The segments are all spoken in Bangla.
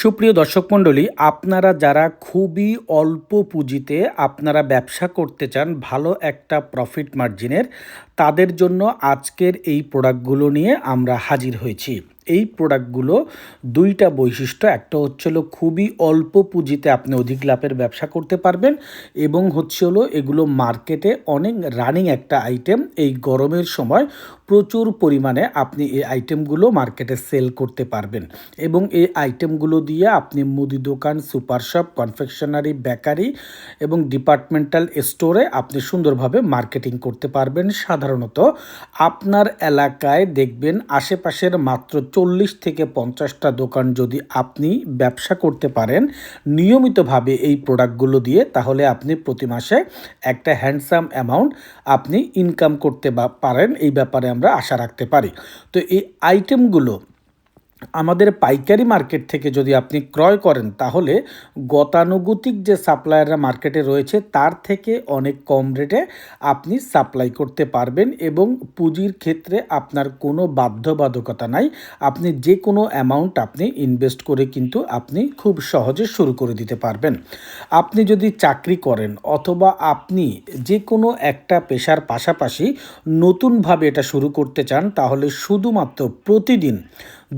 সুপ্রিয় দর্শক মণ্ডলী, আপনারা যারা খুবই অল্প পুঁজিতে আপনারা ব্যবসা করতে চান, ভালো একটা প্রফিট মার্জিনের তাদের জন্য আজকের এই প্রোডাক্টগুলো নিয়ে আমরা হাজির হয়েছি। এই প্রোডাক্টগুলো দুইটা বৈশিষ্ট্য, একটা হচ্ছে হলো খুবই অল্প পুঁজিতে আপনি অধিক লাভের ব্যবসা করতে পারবেন এবং হচ্ছে হলো এগুলো মার্কেটে অনেক রানিং একটা আইটেম। এই গরমের সময় প্রচুর পরিমাণে আপনি এই আইটেমগুলো মার্কেটে সেল করতে পারবেন এবং এই আইটেমগুলো দিয়ে আপনি মুদি দোকান, সুপার শপ, কনফেকশনারি, বেকারি এবং ডিপার্টমেন্টাল স্টোরে আপনি সুন্দরভাবে মার্কেটিং করতে পারবেন। সাধারণত আপনার এলাকায় দেখবেন আশেপাশের মাত্র চল্লিশ থেকে পঞ্চাশটা দোকান যদি আপনি ব্যবসা করতে পারেন, নিয়মিতভাবে এই প্রোডাক্টগুলো দিয়ে, তাহলে আপনি প্রতি মাসে একটা হ্যান্ডসাম অ্যামাউন্ট আপনি ইনকাম করতে পারেন। এই ব্যাপারে আমরা আশা রাখতে পারি। তো এই আইটেমগুলো আমাদের পাইকারি মার্কেট থেকে যদি আপনি ক্রয় করেন, তাহলে গতানুগতিক যে সাপ্লায়াররা মার্কেটে রয়েছে, তার থেকে অনেক কম রেটে আপনি সাপ্লাই করতে পারবেন এবং পুঁজির ক্ষেত্রে আপনার কোনো বাধ্যবাধকতা নাই। আপনি যে কোনো অ্যামাউন্ট আপনি ইনভেস্ট করে কিন্তু আপনি খুব সহজে শুরু করে দিতে পারবেন। আপনি যদি চাকরি করেন অথবা আপনি যে কোনো একটা পেশার পাশাপাশি নতুনভাবে এটা শুরু করতে চান, তাহলে শুধুমাত্র প্রতিদিন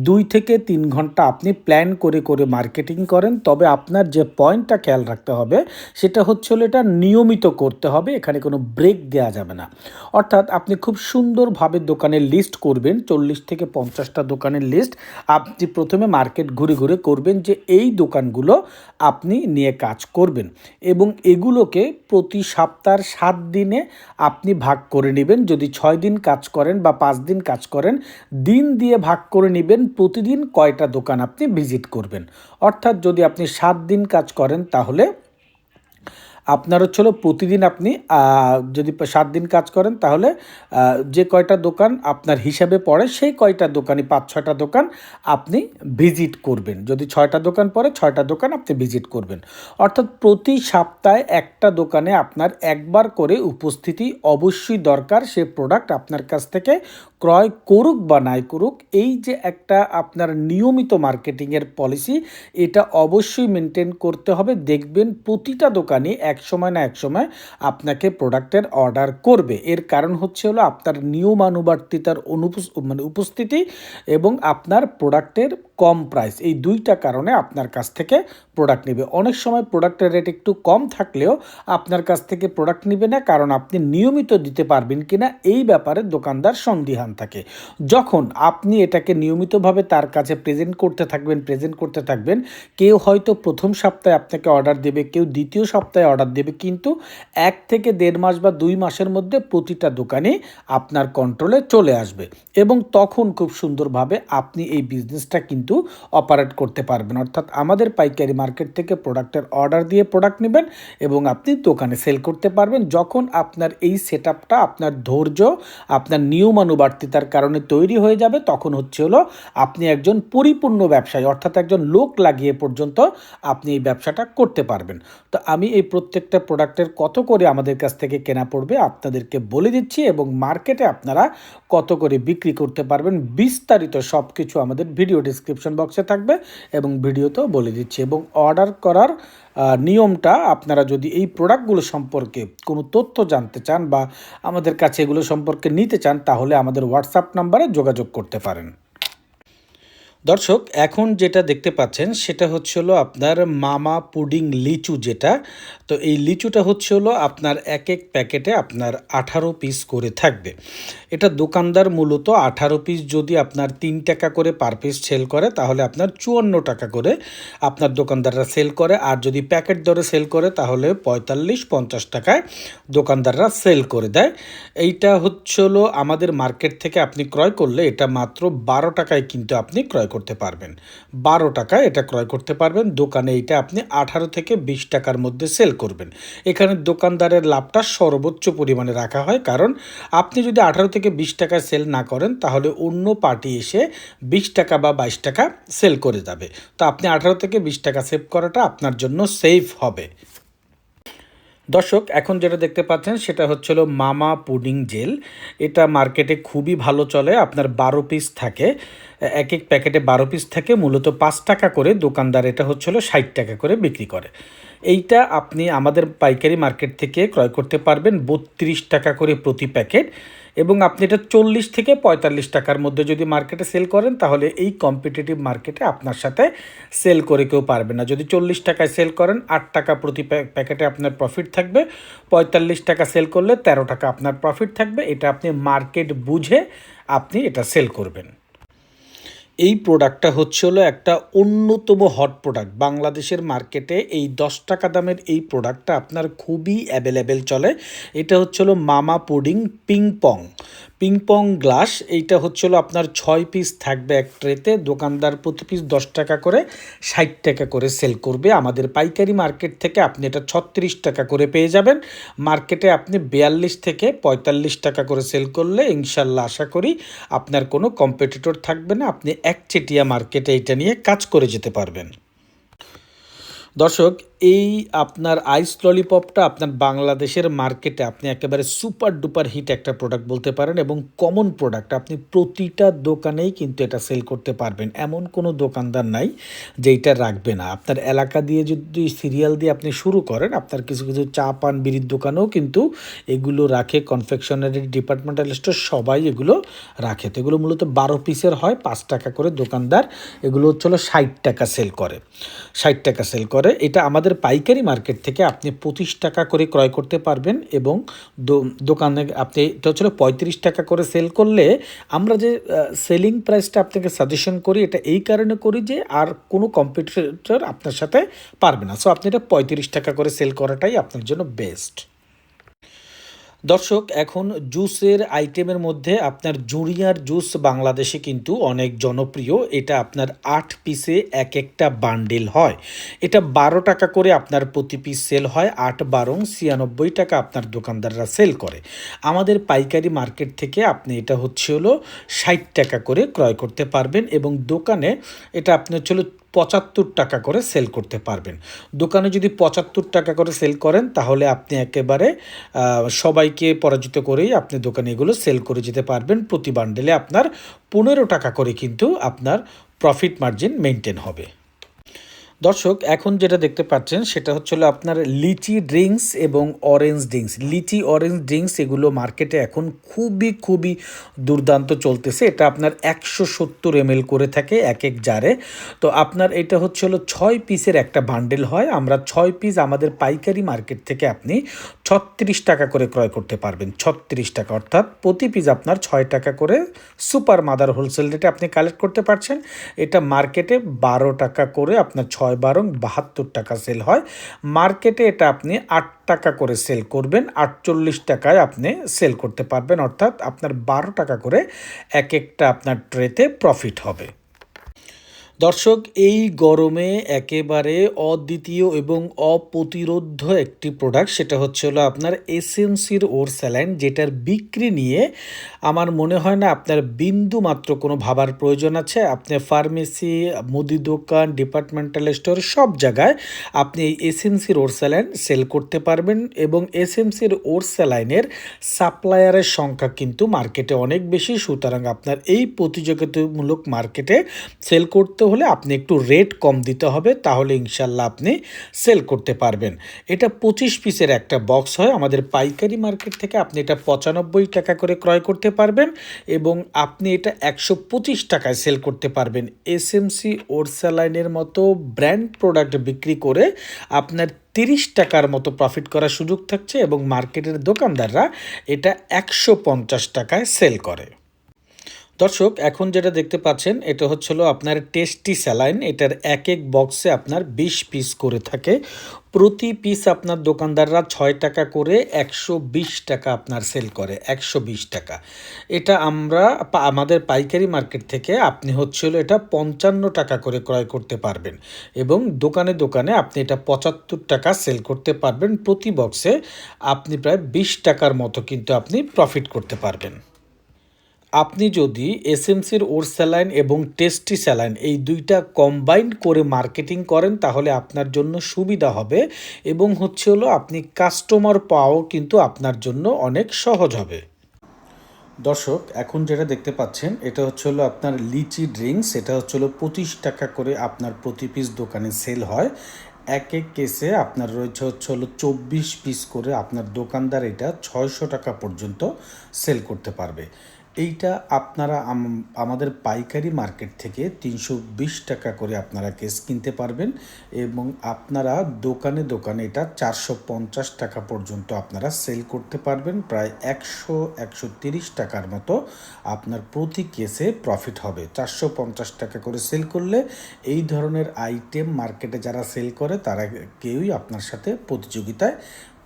দুই থেকে তিন ঘণ্টা আপনি প্ল্যান করে করে মার্কেটিং করেন। তবে আপনার যে পয়েন্টটা খেয়াল রাখতে হবে, সেটা হচ্ছে হলো এটা নিয়মিত করতে হবে, এখানে কোনো ব্রেক দেওয়া যাবে না। অর্থাৎ আপনি খুব সুন্দরভাবে দোকানের লিস্ট করবেন, চল্লিশ থেকে পঞ্চাশটা দোকানের লিস্ট আপনি প্রথমে মার্কেট ঘুরে ঘুরে করবেন যে এই দোকানগুলো আপনি নিয়ে কাজ করবেন এবং এগুলোকে প্রতি সপ্তাহের সাত দিনে আপনি ভাগ করে নেবেন। যদি ছয় দিন কাজ করেন বা পাঁচ দিন কাজ করেন, দিন দিয়ে ভাগ করে নেবেন প্রতিদিন কয়টা দোকান আপনি ভিজিট করবেন? অর্থাৎ যদি আপনি সাত দিন কাজ করেন, তাহলে আপনার হচ্ছে হলো প্রতিদিন আপনি যদি সাত দিন কাজ করেন, তাহলে যে কয়টা দোকান আপনার হিসাবে পড়ে, সেই কয়টা দোকানই পাঁচ, ছয়টা দোকান আপনি ভিজিট করবেন। যদি ছয়টা দোকান পড়ে, ছয়টা দোকান আপনি ভিজিট করবেন। অর্থাৎ প্রতি সপ্তাহে একটা দোকানে আপনার একবার করে উপস্থিতি অবশ্যই দরকার, সে প্রোডাক্ট আপনার কাছ থেকে ক্রয় করুক বা নাই করুক, এই যে একটা আপনার নিয়মিত মার্কেটিংয়ের পলিসি এটা অবশ্যই মেনটেন করতে হবে। দেখবেন প্রতিটা দোকানে এক সময় না এক সময় আপনাকে প্রোডাক্টের অর্ডার করবে। এর কারণ হচ্ছে হলো আপনার নিয়মানুবর্তিতার অনুপ মানে উপস্থিতি এবং আপনার প্রোডাক্টের কম প্রাইস এই দুইটা কারণে আপনার কাছ থেকে প্রোডাক্ট নেবে। অনেক সময় প্রোডাক্টের রেট একটু কম থাকলেও আপনার কাছ থেকে প্রোডাক্ট নেবে না, কারণ আপনি নিয়মিত দিতে পারবেন কি না এই ব্যাপারে দোকানদার সন্দিহান থাকে। যখন আপনি এটাকে নিয়মিতভাবে তার কাছে প্রেজেন্ট করতে থাকবেন প্রেজেন্ট করতে থাকবেন, কেউ হয়তো প্রথম সপ্তাহে আপনাকে অর্ডার দেবে, কেউ দ্বিতীয় সপ্তাহে অর্ডার দেবে, কিন্তু এক থেকে দেড় মাস বা দুই মাসের মধ্যে প্রতিটা দোকানে আপনার কন্ট্রোলে চলে আসবে। এবং তখন খুব সুন্দরভাবে আপনি এই বিজনেসটা কিন্তু অপারেট করতে পারবেন। অর্থাৎ আমাদের পাইকারি মার্কেট থেকে প্রোডাক্টের অর্ডার দিয়ে প্রোডাক্ট নেবেন এবং আপনি দোকানে সেল করতে পারবেন। যখন আপনার এই সেট আপনার ধৈর্য, আপনার নিয়মানুবর্তিতার কারণে তৈরি হয়ে যাবে, তখন হচ্ছে হলো আপনি একজন পরিপূর্ণ ব্যবসায়ী, অর্থাৎ একজন লোক লাগিয়ে পর্যন্ত আপনি এই ব্যবসাটা করতে পারবেন। তো আমি এই প্রত্যেকটা প্রোডাক্টের কত করে আমাদের কাছ থেকে কেনা পড়বে আপনাদেরকে বলে দিচ্ছি এবং মার্কেটে আপনারা কত করে বিক্রি করতে পারবেন, বিস্তারিত সব কিছু আমাদের ভিডিও ডিসক্রিপশন বক্সে থাকবে এবং ভিডিওতেও বলে দিচ্ছি। এবং অর্ডার করার নিয়মটা আপনারা যদি এই প্রোডাক্টগুলো সম্পর্কে কোনো তথ্য জানতে চান বা আমাদের কাছে এগুলো সম্পর্কে নিতে চান, তাহলে আমাদের হোয়াটসঅ্যাপ নাম্বারে যোগাযোগ করতে পারেন। দর্শক, এখন যেটা দেখতে পাচ্ছেন, সেটা হচ্ছে হলো আপনার মামা পুডিং লিচু যেটা। তো এই লিচুটা হচ্ছে হলো আপনার এক এক প্যাকেটে আপনার আঠারো পিস করে থাকবে। এটা দোকানদার মূলত আঠারো পিস যদি আপনার তিন টাকা করে পার পিস সেল করে, তাহলে আপনার চুয়ান্ন টাকা করে আপনার দোকানদাররা সেল করে। আর যদি প্যাকেট দরে সেল করে, তাহলে পঁয়তাল্লিশ, পঞ্চাশ টাকায় দোকানদাররা সেল করে দেয়। এইটা হচ্ছে হলো আমাদের মার্কেট থেকে আপনি ক্রয় করলে এটা মাত্র বারো টাকায় কিন্তু আপনি ক্রয় করতে পারবেন। বারো টাকা এটা ক্রয় করতে পারবেন। দোকানে এইটা আপনি আঠারো থেকে বিশ টাকার মধ্যে সেল করবেন। এখানে দোকানদারের লাভটা সর্বোচ্চ পরিমাণে রাখা হয়। কারণ আপনি যদি আঠারো থেকে বিশ টাকা সেল না করেন, তাহলে অন্য পার্টি এসে বিশ টাকা বা বাইশ টাকা সেল করে যাবে। তো আপনি আঠারো থেকে বিশ টাকা সেভ করাটা আপনার জন্য সেফ হবে। দর্শক, এখন যেটা দেখতে পাচ্ছেন সেটা হচ্ছিল মামা পুডিং জেল। এটা মার্কেটে খুবই ভালো চলে, আপনার বারো পিস থাকে। এক এক প্যাকেটে বারো পিস থাকে, মূলত পাঁচ টাকা করে। দোকানদার এটা হচ্ছিল ষাট টাকা করে বিক্রি করে। এইটা আপনি আমাদের পাইকারি মার্কেট থেকে ক্রয় করতে পারবেন, বত্রিশ টাকা করে প্রতি প্যাকেট। এবং আপনি এটা চল্লিশ থেকে পঁয়তাল্লিশ টাকার মধ্যে যদি মার্কেটে সেল করেন, তাহলে এই কম্পিটিটিভ মার্কেটে আপনার সাথে সেল করে কেউ পারবে না। যদি চল্লিশ টাকায় সেল করেন, আট টাকা প্রতি প্যা- প্যাকেটে আপনার প্রফিট থাকবে। পঁয়তাল্লিশ টাকা সেল করলে তেরো টাকা আপনার প্রফিট থাকবে। এটা আপনি মার্কেট বুঝে আপনি এটা সেল করবেন। এই প্রোডাক্টটা হচ্ছে হলো একটা অন্যতম হট প্রোডাক্ট বাংলাদেশের মার্কেটে এই দশ টাকা দামের এই প্রোডাক্টটা আপনার খুবই অ্যাভেলেবেল চলে। এটা হচ্ছে হলো মামা pudding ping pong ping pong glass, এইটা হচ্ছে হলো আপনার ছয় পিস থাকবে এক ট্রেতে দোকানদার প্রতি পিস দশ টাকা করে, ষাট টাকা করে সেল করবে। আমাদের পাইকারি মার্কেট থেকে আপনি এটা ছত্রিশ টাকা করে পেয়ে যাবেন। মার্কেটে আপনি বিয়াল্লিশ থেকে পঁয়তাল্লিশ টাকা করে সেল করলে ইনশাল্লাহ আশা করি আপনার কোনো কম্পিটিটর থাকবে না। আপনি একচেটিয়া মার্কেটে এটা নিয়ে কাজ করে যেতে পারবেন। দর্শক এই আপনার আইস ললিপপটা আপনার বাংলাদেশের মার্কেটে আপনি একেবারে সুপার ডুপার হিট একটা প্রোডাক্ট বলতে পারেন এবং কমন প্রোডাক্ট আপনি প্রতিটা দোকানেই কিন্তু এটা সেল করতে পারবেন। এমন কোনো দোকানদার নাই যে এটা রাখবে না। আপনার এলাকা দিয়ে যদি সিরিয়াল দিয়ে আপনি শুরু করেন, আপনার কিছু কিছু চা পান বিড়ির দোকানেও কিন্তু এগুলো রাখে কনফেকশনারি ডিপার্টমেন্টাল স্টোর সবাই এগুলো রাখে। তো এগুলো মূলত বারো পিসের হয়, পাঁচ টাকা করে দোকানদার। এগুলো হচ্ছে হলো ষাট টাকা সেল করে। ষাট টাকা সেল করে। এটা আমাদের পাইকারি মার্কেট থেকে আপনি পঁচিশ টাকা করে ক্রয় করতে পারবেন এবং দোকানে আপনি, এটা হচ্ছিল পঁয়ত্রিশ টাকা করে সেল করলে আমরা যে সেলিং প্রাইসটা আপনাকে সাজেশন করি, এটা এই কারণে করি যে আর কোনো কম্পিটিটর আপনার সাথে পারবে না। সো আপনি এটা পঁয়ত্রিশ টাকা করে সেল করাটাই আপনার জন্য বেস্ট দর্শক, এখন জুসের আইটেমের মধ্যে আপনার জুরিয়ার জুস বাংলাদেশে কিন্তু অনেক জনপ্রিয়। এটা আপনার আট পিসে এক একটা বান্ডেল হয়। এটা বারো টাকা করে আপনার প্রতি পিস সেল হয়। আট বারং ছিয়ানব্বই টাকা আপনার দোকানদাররা সেল করে। আমাদের পাইকারি মার্কেট থেকে আপনি এটা হচ্ছে হলো ষাট টাকা করে ক্রয় করতে পারবেন এবং দোকানে এটা আপনি হচ্ছে পঁচাত্তর টাকা করে সেল করতে পারবেন। দোকানে যদি পঁচাত্তর টাকা করে সেল করেন, তাহলে আপনি একেবারে সবাইকে পরাজিত করেই আপনি দোকানে এগুলো সেল করে যেতে পারবেন। প্রতি বান্ডেলে আপনার পনেরো টাকা করে কিন্তু আপনার প্রফিট মার্জিন মেনটেন হবে। দর্শক, এখন যেটা দেখতে পাচ্ছেন সেটা হচ্ছে হলো আপনার লিচি ড্রিঙ্কস এবং orange drinks. Lychee, orange drinks এগুলো মার্কেটে এখন খুবই খুবই দুর্দান্ত চলতেছে। এটা আপনার একশো সত্তর এমএল করে থাকে এক এক জারে। তো আপনার এটা হচ্ছে ছয় পিসের একটা বান্ডেল হয়। আমরা ছয় পিস আমাদের পাইকারি মার্কেট থেকে আপনি ছত্রিশ টাকা করে ক্রয় করতে পারবেন। ছত্রিশ টাকা। অর্থাৎ প্রতি পিস আপনার ছয় টাকা করে সুপার মাদার হোলসেল রেটে আপনি কালেক্ট করতে পারছেন। এটা মার্কেটে বারো টাকা করে আপনার ছয় বারং বাহাত্তর টাকা সেল হয়। মার্কেটে এটা আপনি আট টাকা করে সেল করবেন, আটচল্লিশ টাকায় আপনি সেল করতে পারবেন। অর্থাৎ আপনার বারো টাকা করে এক একটা আপনার ট্রেতে প্রফিট হবে। দর্শক, এই গরমে একেবারে অদ্বিতীয় এবং অপ্রতিরোধ্য একটি প্রোডাক্ট সেটা হচ্ছে হলো আপনার এসএমসির ওর স্যালাইন, যেটার বিক্রি নিয়ে আমার মনে হয় না আপনার বিন্দু মাত্র কোনো ভাবার প্রয়োজন আছে। আপনি ফার্মেসি মুদি দোকান ডিপার্টমেন্টাল স্টোর সব জায়গায় আপনি এই এসএমসির ওর স্যালাইন সেল করতে পারবেন এবং এসএমসির ওর স্যালাইনের সাপ্লায়ারের সংখ্যা কিন্তু মার্কেটে অনেক বেশি। সুতরাং আপনার এই প্রতিযোগিতামূলক মার্কেটে সেল করতে হলে আপনি একটু রেট কম দিতে হবে, তাহলে ইনশাল্লাহ আপনি সেল করতে পারবেন। এটা পঁচিশ পিসের একটা বক্স হয়, আমাদের পাইকারি মার্কেট থেকে আপনি এটা পঁচানব্বই টাকা করে ক্রয় করতে পারবেন এবং আপনি এটা একশো পঁচিশ টাকায় সেল করতে পারবেন। এস এম সি ওরসালাইনের মতো ব্র্যান্ড প্রোডাক্ট বিক্রি করে আপনার তিরিশ টাকার মতো প্রফিট করার সুযোগ থাকছে এবং মার্কেটের দোকানদাররা এটা একশো পঞ্চাশ টাকায় সেল করে। দর্শক, এখন যেটা দেখতে পাচ্ছেন, এটা হচ্ছিল আপনার টেস্টি স্যালাইন এটার এক এক বক্সে আপনার বিশ পিস করে থাকে। প্রতি পিস আপনার দোকানদাররা ছয় টাকা করে একশো বিশ টাকা আপনার সেল করে, একশো বিশ টাকা। এটা আমরা আমাদের পাইকারি মার্কেট থেকে আপনি হচ্ছিল এটা পঞ্চান্ন টাকা করে ক্রয় করতে পারবেন এবং দোকানে দোকানে আপনি এটা পঁচাত্তর টাকা সেল করতে পারবেন। প্রতি বক্সে আপনি প্রায় বিশ টাকার মতো কিন্তু আপনি প্রফিট করতে পারবেন। আপনি যদি এসএমসির ওর স্যালাইন এবং টেস্টি স্যালাইন এই দুইটা কম্বাইন্ড করে মার্কেটিং করেন, তাহলে আপনার জন্য সুবিধা হবে এবং হচ্ছে হলো আপনি কাস্টমার পাওয়াও কিন্তু আপনার জন্য অনেক সহজ হবে। দর্শক, এখন যেটা দেখতে পাচ্ছেন, এটা হচ্ছে হলো আপনার লিচি ড্রিঙ্কস, এটা হচ্ছে হলো পঁচিশ টাকা করে আপনার প্রতি পিস দোকানে সেল হয়। এক এক কেসে আপনার রয়েছে হচ্ছে হলো চব্বিশ পিস করে আপনার দোকানদার এটা ছয়শো টাকা পর্যন্ত সেল করতে পারবে। এইটা আপনারা আমাদের পাইকারি মার্কেট থেকে তিনশো বিশ টাকা করে আপনারা কেস কিনতে পারবেন এবং আপনারা দোকানে দোকানে এটা চারশো পঞ্চাশ টাকা পর্যন্ত আপনারা সেল করতে পারবেন। প্রায় একশো একশো তিরিশ টাকার মতো আপনার প্রতি কেসে প্রফিট হবে। চারশো পঞ্চাশ টাকা করে সেল করলে এই ধরনের আইটেম মার্কেটে যারা সেল করে তারা কেউই আপনার সাথে প্রতিযোগিতায়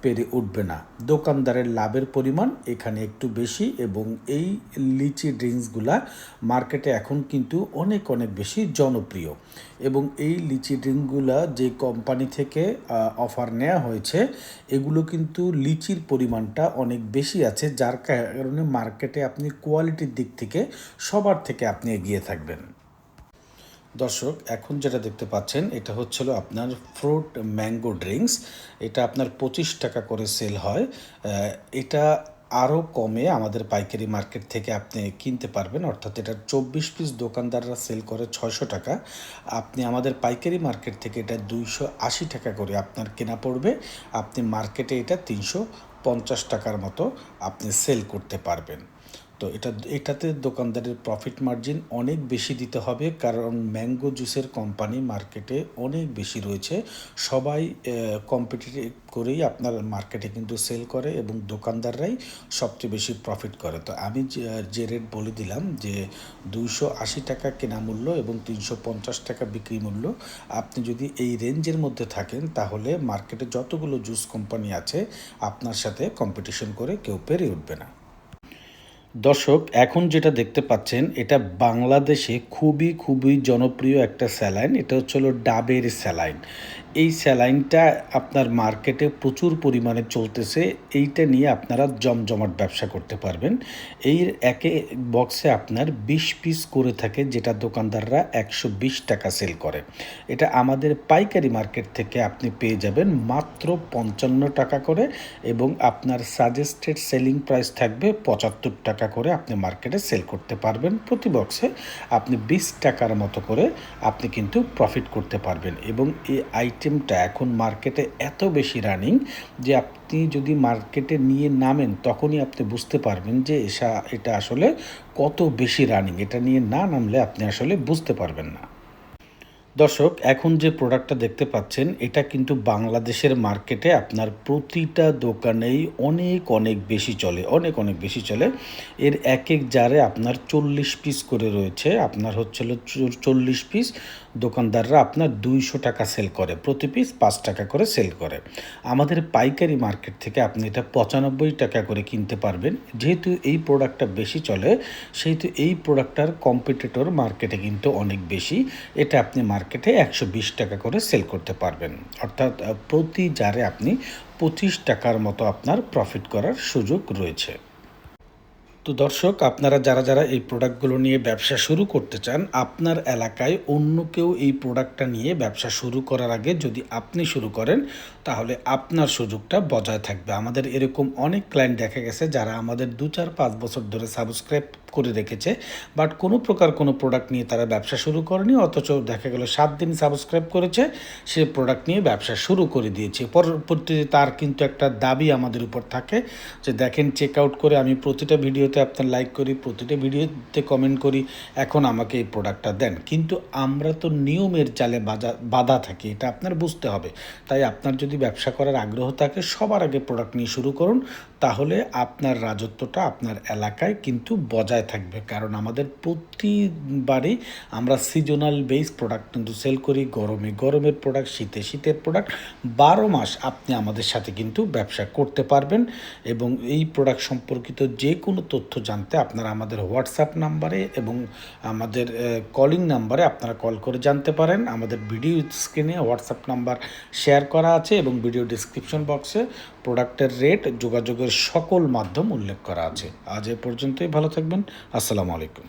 পেরে উঠবে না। দোকানদারের লাভের পরিমাণ এখানে একটু বেশি এবং এই লিচি ড্রিঙ্কসগুলা মার্কেটে এখন কিন্তু অনেক অনেক বেশি জনপ্রিয়। এবং এই লিচি ড্রিঙ্কগুলা যে কোম্পানি থেকে অফার নেওয়া হয়েছে, এগুলো কিন্তু লিচির পরিমাণটা অনেক বেশি আছে, যার কারণে মার্কেটে আপনি কোয়ালিটির দিক থেকে সবার থেকে আপনি এগিয়ে থাকবেন। দর্শক, এখন যেটা দেখতে পাচ্ছেন, এটা হচ্ছিল আপনার ফ্রুট ম্যাঙ্গো ড্রিঙ্কস। এটা আপনার পঁচিশ টাকা করে সেল হয়। এটা আরও কমে আমাদের পাইকারি মার্কেট থেকে আপনি কিনতে পারবেন। অর্থাৎ এটা চব্বিশ পিস দোকানদাররা সেল করে ছয়শো টাকা। আপনি আমাদের পাইকারি মার্কেট থেকে এটা দুইশো আশি টাকা করে আপনার কেনা পড়বে। আপনি মার্কেটে এটা তিনশো পঞ্চাশ টাকার মতো আপনি সেল করতে পারবেন। তো এটা, এটাতে দোকানদারের প্রফিট মার্জিন অনেক বেশি দিতে হবে, কারণ ম্যাঙ্গো জুসের কোম্পানি মার্কেটে অনেক বেশি রয়েছে। সবাই কম্পিটিটিভ করেই আপনার মার্কেটে কিন্তু সেল করে এবং দোকানদাররাই সবচেয়ে বেশি প্রফিট করে। তো আমি যে রেট বলে দিলাম যে, দুইশো আশি টাকা কেনা মূল্য এবং তিনশো পঞ্চাশ টাকা বিক্রি মূল্য, আপনি যদি এই রেঞ্জের মধ্যে থাকেন, তাহলে মার্কেটে যতগুলো জুস কোম্পানি আছে, আপনার সাথে কম্পিটিশন করে কেউ পেরে উঠবে না। দর্শক, এখন যেটা দেখতে পাচ্ছেন, এটা বাংলাদেশে খুবই খুবই জনপ্রিয় একটা স্যালাইন। এটা হচ্ছে হলো ডাবের স্যালাইন। এই স্যালাইনটা আপনার মার্কেটে প্রচুর পরিমাণে চলতেছে, এইটা নিয়ে আপনারা জমজমাট ব্যবসা করতে পারবেন। এই একে বক্সে আপনার বিশ পিস করে থাকে, যেটা দোকানদাররা একশো বিশ টাকা সেল করে। এটা আমাদের পাইকারি মার্কেট থেকে আপনি পেয়ে যাবেন মাত্র পঞ্চান্ন টাকা করে এবং আপনার সাজেস্টেড সেলিং প্রাইস থাকবে পঁচাত্তর টাকা করে আপনি মার্কেটে সেল করতে পারবেন। প্রতি বক্সে আপনি বিশ টাকার মতো করে আপনি কিন্তু প্রফিট করতে পারবেন এবং এই আইটেমটা এখন মার্কেটে এত বেশি রানিং যে আপনি যদি মার্কেটে নিয়ে নামেন, তখনই আপনি বুঝতে পারবেন যে এটা আসলে কত বেশি রানিং এটা নিয়ে না নামলে আপনি আসলে বুঝতে পারবেন না। দর্শক, এখন যে প্রোডাক্টটা দেখতে পাচ্ছেন, এটা কিন্তু বাংলাদেশের মার্কেটে আপনার প্রতিটা দোকানেই অনেক অনেক বেশি চলে, অনেক অনেক বেশি চলে। এর এক এক জারে আপনার চল্লিশ পিস করে রয়েছে। আপনার হচ্ছিল চল্লিশ পিস দোকানদাররা আপনার দুইশো টাকা সেল করে। প্রতি পিস পাঁচ টাকা করে সেল করে। আমাদের পাইকারি মার্কেট থেকে আপনি এটা পঁচানব্বই টাকা করে কিনতে পারবেন। যেহেতু এই প্রোডাক্টটা বেশি চলে, সেহেতু এই প্রোডাক্টটার কম্পিটিটর মার্কেটে কিন্তু অনেক বেশি। এটা আপনি মার্কেটে একশো বিশ টাকা করে সেল করতে পারবেন। অর্থাৎ প্রতি জারে আপনি পঁচিশ টাকার মতো আপনার প্রফিট করার সুযোগ রয়েছে। তো দর্শক, আপনারা যারা যারা এই প্রোডাক্টগুলো নিয়ে ব্যবসা শুরু করতে চান, আপনার এলাকায় অন্য কেউ এই প্রোডাক্টটা নিয়ে ব্যবসা শুরু করার আগে যদি আপনি শুরু করেন তাহলে আপনার সুযোগটা বজায় থাকবে। আমাদের এরকম অনেক ক্লায়েন্ট দেখা গেছে যারা আমাদের দু চার পাঁচ বছর ধরে সাবস্ক্রাইব করে রেখেছে বাট কোনো প্রকার কোনো প্রোডাক্ট নিয়ে তারা ব্যবসা শুরু করেনি, অথচ দেখা গেল সাত দিন সাবস্ক্রাইব করেছে, সে প্রোডাক্ট নিয়ে ব্যবসা শুরু করে দিয়েছে। পরবর্তীতে তার কিন্তু একটা দাবি আমাদের উপর থাকে যে, দেখেন চেক আউট করে আমি প্রতিটা ভিডিওতে আপনার লাইক করি, প্রতিটা ভিডিওতে কমেন্ট করি, এখন আমাকে এই প্রোডাক্টটা দেন। কিন্তু আমরা তো নিয়মের জালে বাজা, বাধা থাকি, এটা আপনার বুঝতে হবে। তাই আপনার যদি ব্যবসা করার আগ্রহ থাকে সবার আগে প্রোডাক্ট নিয়ে শুরু করুন। তাহলে আপনার রাজত্বটা আপনার এলাকায় কিন্তু বজায় থাকবে। কারণ আমাদের প্রতিবারই আমরা সিজনাল বেস প্রোডাক্ট কিন্তু সেল করি। গরমে, গরমের প্রোডাক্ট শীতে, শীতের প্রোডাক্ট বারো মাস আপনি আমাদের সাথে কিন্তু ব্যবসা করতে পারবেন এবং এই প্রোডাক্ট সম্পর্কিত যে কোনো তথ্য জানতে আপনারা আমাদের হোয়াটসঅ্যাপ নাম্বারে এবং আমাদের কলিং নাম্বারে আপনারা কল করে জানতে পারেন। আমাদের ভিডিও স্ক্রিনে হোয়াটসঅ্যাপ নাম্বার শেয়ার করা আছে এবং ভিডিও ডিসক্রিপশন বক্সে প্রোডাক্টের রেট যোগাযোগের সকল মাধ্যম উল্লেখ করা আছে। আজ এ পর্যন্তই ভালো থাকবেন। আসসালামু আলাইকুম।